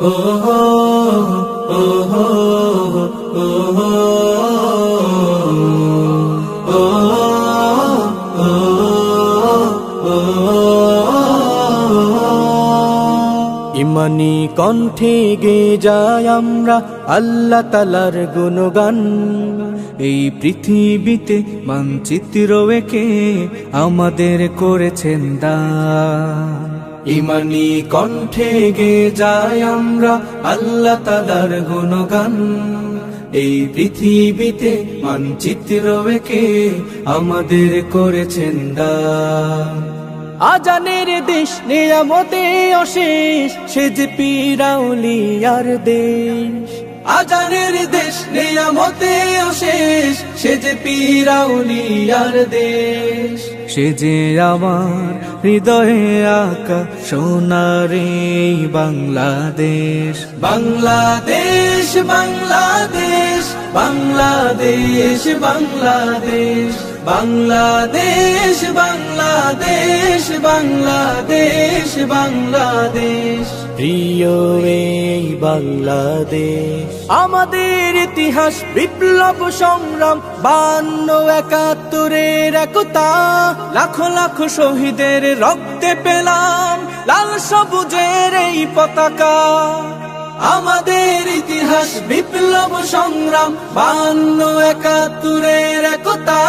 ইমানি কণ্ঠে গে যাই আমরা আল্লাহ তালার গুণগান। এই পৃথিবীতে মানচিত্র একে আমাদের করেছেন দান। ইমানি কণ্ঠে গে যাই আমরা, আল্লাহ তালার গুণগান। এই পৃথিবীতে মানচিত্র একে আমাদের করেছেন দান। আজানের দেশ নিয়ামতে অশেষ, সে যে পিরাউলিয়ার দেশ। আজানের দেশ নিয়ামতে অশেষ, সে যে পিরাউলিয়ার দেশ। সে যে আমার হৃদয়ে আঁকা সোনারে বাংলাদেশ। বাংলাদেশ বাংলাদেশ বাংলাদেশ বাংলাদেশ বাংলাদেশ বাংলাদেশ বাংলাদেশ বাংলাদেশ। প্রিয় এই বাংলাদেশ। আমাদের ইতিহাস, বিপ্লব, সংগ্রাম, বান্ন, একাত্তরের একতা। লাখো লাখো শহীদের রক্তে পেলাম লাল সবুজের এই পতাকা। আমাদের ইতিহাস, বিপ্লব, সংগ্রাম, বান্ন, একাত্তরের একতা।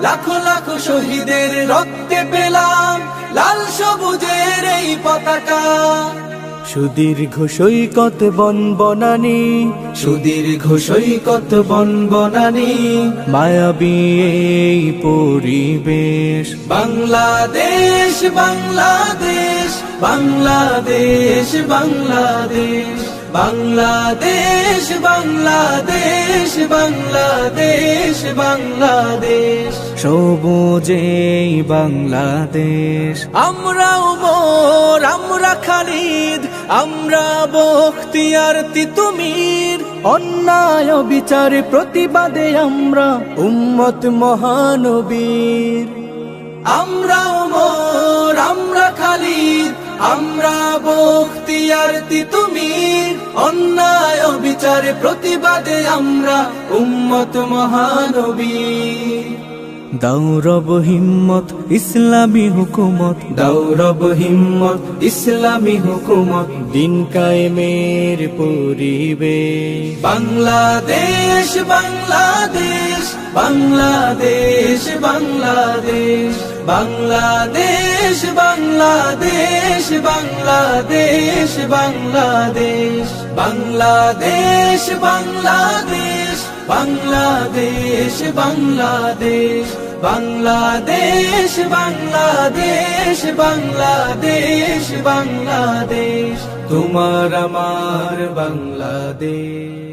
লাখো লাখো শহীদের রক্তে পেলাম লাল সবুজের এই পতাকা। সুদীর্ঘ সৈকত বন বনানি সুদীর্ঘ সৈকত বন বনানি মায়াবী এই পরিবেশ। বাংলাদেশ বাংলাদেশ বাংলাদেশ বাংলাদেশ বাংলাদেশ বাংলাদেশ বাংলাদেশ বাংলাদেশ। সবুজে বাংলাদেশ। আমরা উমর আমরা খালিদ আমরা বখতিয়ার তিতুমির। অন্যায় বিচারে প্রতিবাদে আমরা উম্মত মহানবীর। আমরা ওমর, আমরা খালিদ, আমরা বখতিয়ার তিতুমির। অন্যায় বিচারে প্রতিবাদে আমরা উম্মত মহানবীর। দৌরব হিম্মত ইসলামী হুকুমত দৌরব হিম্মত ইসলামী হুকুমত দিন কায়েমের পরিবেশ বাংলাদেশ বাংলাদেশ বাংলাদেশ বাংলাদেশ বাংলাদেশ বাংলাদেশ বাংলাদেশ বাংলাদেশ বাংলাদেশ বাংলাদেশ বাংলাদেশ বাংলাদেশ বাংলাদেশ বাংলাদেশ বাংলাদেশ বাংলাদেশ তোমার আমার বাংলাদেশ।